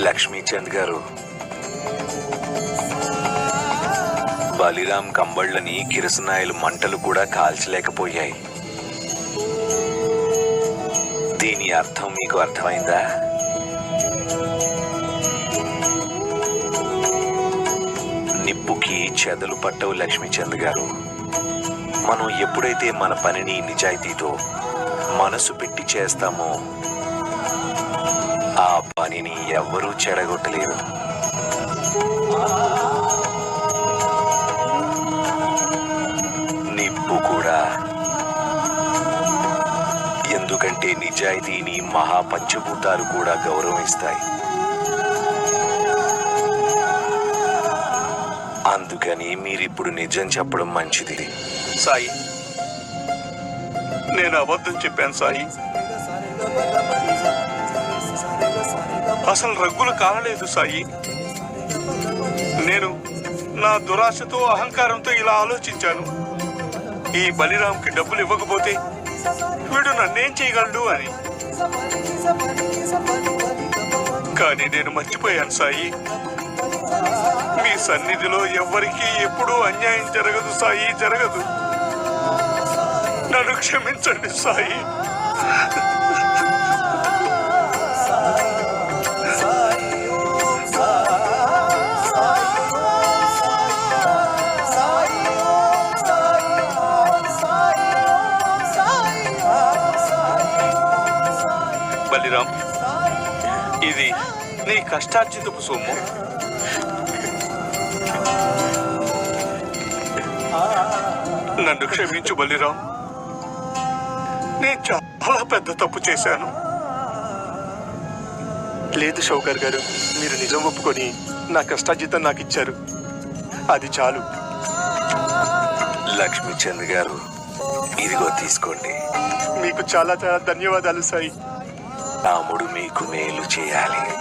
లక్ష్మీచంద్ గారు. బలిరామ్ కంబళ్ళని కిరసనాయలు మంటలు కూడా కాల్చలేకపోయాయి. దీని అర్థం మీకు అర్థమైందా? నిప్పుకి చెదలు పట్టవు లక్ష్మీచంద్ గారు. మనం ఎప్పుడైతే మన పనిని నిజాయితీతో మనసు పెట్టి చేస్తామో ఆ దానిని ఎవ్వరూ చెడగొట్టలేరు. నిప్పు కూడా. ఎందుకంటే నిజాయితీని మహాపంచభూతాలు కూడా గౌరవిస్తాయి. అందుకని మీరిప్పుడు నిజం చెప్పడం మంచిది. సాయి నేను అబద్ధం చెప్పాను సాయి. అసలు రగ్గులు కాలలేదు సాయి. నేను నా దురాశతో అహంకారంతో ఇలా ఆలోచించాను. ఈ బలిరామ్కి డబ్బులు ఇవ్వకపోతే వీడు నన్నేం చేయగలడు అని. కానీ నేను మర్చిపోయాను సాయి. మీ సన్నిధిలో ఎవ్వరికీ ఎప్పుడూ అన్యాయం జరగదు సాయి జరగదు. నన్ను క్షమించండి సాయి. బలిరాం ఇది నీ కష్టార్జితపు సొమ్ము. నన్ను క్షమించు బలిరాం నేను చాలా పెద్ద తప్పు చేశాను. లేదు షౌకర్ గారు మీరు నిజం ఒప్పుకొని నా కష్టార్జితం నాకు ఇచ్చారు. అది చాలు. లక్ష్మీచంద్ గారు ఇదిగో తీసుకోండి. మీకు చాలా చాలా ధన్యవాదాలు సాయి. రాముడు మీకు మేలు చేయాలి.